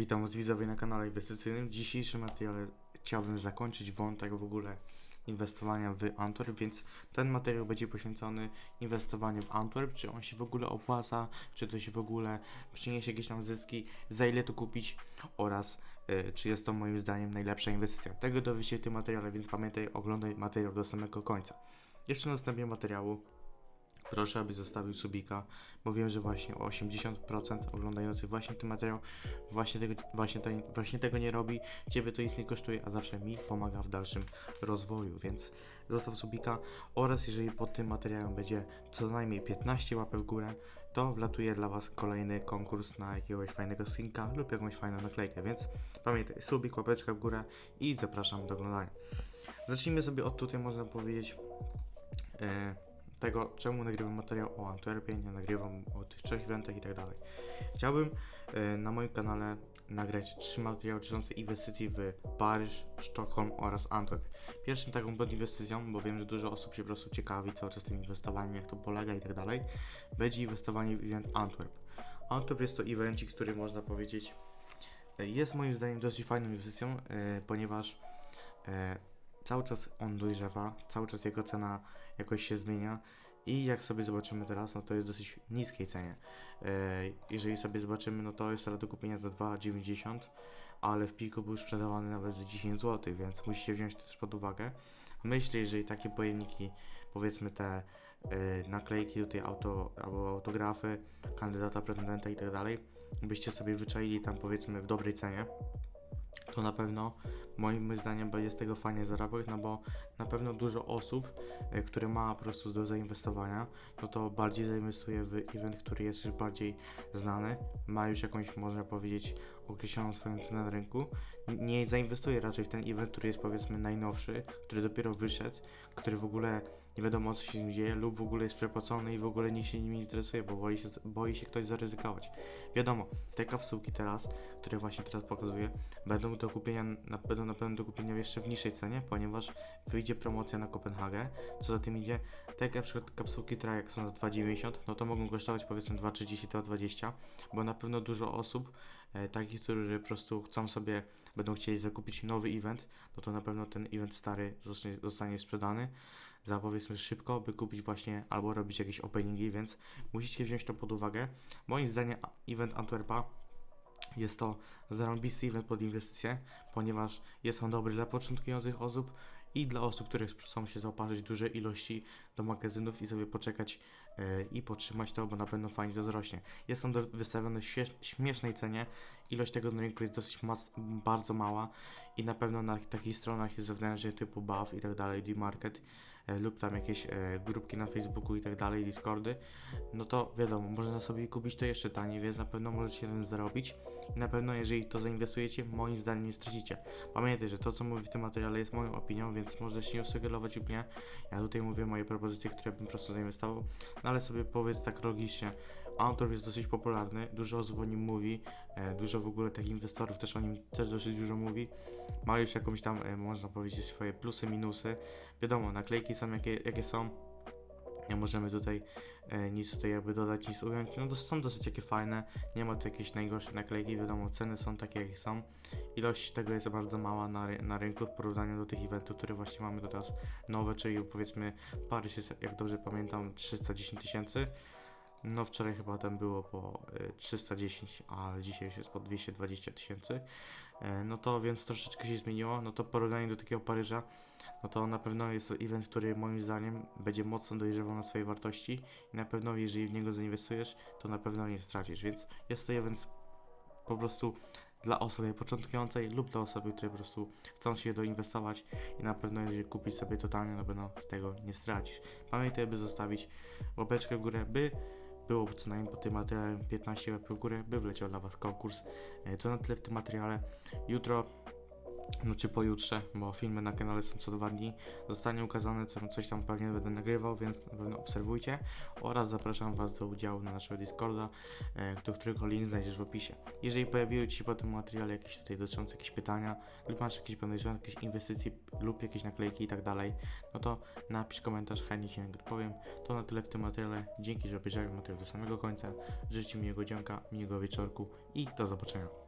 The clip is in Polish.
Witam Was widzowie na kanale inwestycyjnym. W dzisiejszym materiale chciałbym zakończyć wątek w ogóle inwestowania w Antwerp, więc ten materiał będzie poświęcony inwestowaniu w Antwerp, czy on się w ogóle opłaca, czy to się w ogóle przyniesie jakieś tam zyski, za ile to kupić oraz y, czy jest to moim zdaniem najlepsza inwestycja. Tego dowiecie w tym materiale, więc pamiętaj, oglądaj materiał do samego końca. Jeszcze na następie materiału proszę, abyś zostawił subika, bo wiem, że właśnie 80% oglądających właśnie ten materiał właśnie tego, właśnie, to, właśnie tego nie robi. Ciebie to nic nie kosztuje, a zawsze mi pomaga w dalszym rozwoju, więc zostaw subika oraz jeżeli pod tym materiałem będzie co najmniej 15 łapek w górę, to wlatuje dla Was kolejny konkurs na jakiegoś fajnego skinka lub jakąś fajną naklejkę, więc pamiętaj, subik, łapeczka w górę i zapraszam do oglądania. Zacznijmy sobie od tutaj, można powiedzieć, e, tego, czemu nagrywam materiał o Antwerpie, nie nagrywam o tych trzech eventach i tak dalej. Chciałbym e, na moim kanale nagrać trzy materiały dotyczące inwestycji w Paryż, Sztokholm oraz Antwerp. Pierwszym taką pod inwestycją, bo wiem, że dużo osób się po prostu ciekawi cały czas tym inwestowaniem, jak to polega i tak dalej, będzie inwestowanie w event Antwerp. Antwerp jest to evencik, który można powiedzieć e, jest moim zdaniem dosyć fajną inwestycją, e, ponieważ cały czas on dojrzewa, cały czas jego cena jakoś się zmienia i jak sobie zobaczymy teraz, no to jest dosyć niskiej cenie. E, jeżeli sobie zobaczymy, no to jest teraz do kupienia za 2,90, ale w piku był sprzedawany nawet za 10 zł, więc musicie wziąć to też pod uwagę. Myślę, jeżeli takie pojemniki, powiedzmy te e, naklejki tutaj auto, albo autografy kandydata, pretendenta i tak dalej, byście sobie wyczaili tam powiedzmy w dobrej cenie, to na pewno moim zdaniem będzie z tego fajnie zarabiać, no bo na pewno dużo osób, e, które ma po prostu do zainwestowania, no to bardziej zainwestuje w event, który jest już bardziej znany, ma już jakąś, można powiedzieć, określoną swoją cenę na rynku, nie zainwestuje raczej w ten event, który jest powiedzmy najnowszy, który dopiero wyszedł, który w ogóle nie wiadomo co się z nim dzieje lub w ogóle jest przepłacony i w ogóle nikt się nim interesuje, bo boi się, boi się ktoś zaryzykować. Wiadomo, te kapsułki teraz, które właśnie teraz pokazuję, będą do kupienia, na, będą na pewno do kupienia jeszcze w niższej cenie, ponieważ wyjdzie promocja na Kopenhagę. Co za tym idzie, te jak na przykład kapsułki, które jak są za 2,90, no to mogą kosztować powiedzmy 2,30, 2,20, bo na pewno dużo osób, takich, którzy po prostu chcą sobie, będą chcieli zakupić nowy event, no to na pewno ten event stary zostanie, zostanie sprzedany za powiedzmy szybko, by kupić właśnie albo robić jakieś openingi, więc musicie wziąć to pod uwagę. Moim zdaniem event Antwerpa jest to zarąbisty event pod inwestycje, ponieważ jest on dobry dla początkujących osób i dla osób, które chcą się zaopatrzyć w duże ilości do magazynów i sobie poczekać e, i podtrzymać to, bo na pewno fajnie to zrośnie. Jest on wystawiony w śmie- śmiesznej cenie, ilość tego na rynku jest dosyć bardzo mała i na pewno na takich stronach zewnętrznych typu BAF i tak dalej, D-Market lub tam jakieś e, grupki na Facebooku i tak dalej, Discordy, no to wiadomo, można sobie kupić to jeszcze taniej, więc na pewno możecie ten zarobić i na pewno jeżeli to zainwestujecie, moim zdaniem nie stracicie. Pamiętaj, że to co mówię w tym materiale jest moją opinią, więc możesz nie sugerować lub nie. Ja tutaj mówię moje propozycje, które bym po prostu zainwestował, no ale sobie powiedz tak logicznie. Antwerp jest dosyć popularny, dużo osób o nim mówi, e, dużo w ogóle takich inwestorów też o nim też dosyć dużo mówi. Ma już jakąś tam, e, można powiedzieć, swoje plusy, minusy. Wiadomo, naklejki są jakie, jakie są. Nie możemy tutaj e, nic tutaj jakby dodać, nic ująć. No to są dosyć takie fajne, nie ma tu jakiejś najgorszej naklejki, wiadomo, ceny są takie jakie są. Ilość tego jest bardzo mała na, ry- na rynku w porównaniu do tych eventów, które właśnie mamy teraz nowe, czyli powiedzmy Paryż jest, jak dobrze pamiętam, 310 tysięcy. No wczoraj chyba tam było po y, 310, a dzisiaj już jest po 220 tysięcy. E, No to więc troszeczkę się zmieniło. No to w porównaniu do takiego Paryża, no to na pewno jest to event, który moim zdaniem będzie mocno dojrzewał na swojej wartości i na pewno jeżeli w niego zainwestujesz, to na pewno nie stracisz. Więc jest to event po prostu dla osoby początkującej lub dla osoby, które po prostu chcą się doinwestować i na pewno jeżeli kupić sobie totalnie, na pewno z tego nie stracisz. Pamiętaj, by zostawić łapeczkę w górę, by było co najmniej po tym materiale 15 łapek w górę, by wleciał dla Was konkurs. E, To na tyle w tym materiale. Jutro, no czy pojutrze, bo filmy na kanale są co dwa dni, zostanie ukazane, co, coś tam pewnie będę nagrywał, więc na pewno obserwujcie. Oraz zapraszam Was do udziału na naszego Discorda, e, do którego link znajdziesz w opisie. Jeżeli pojawiły Ci się po tym materiale jakieś tutaj dotyczące jakieś pytania, lub masz jakieś podejrzenia, jakieś inwestycje lub jakieś naklejki i tak dalej, no to napisz komentarz, chętnie Ci powiem. To na tyle w tym materiale. Dzięki, że obejrzałem materiał do samego końca. Życzę miłego dzionka, miłego wieczorku i do zobaczenia.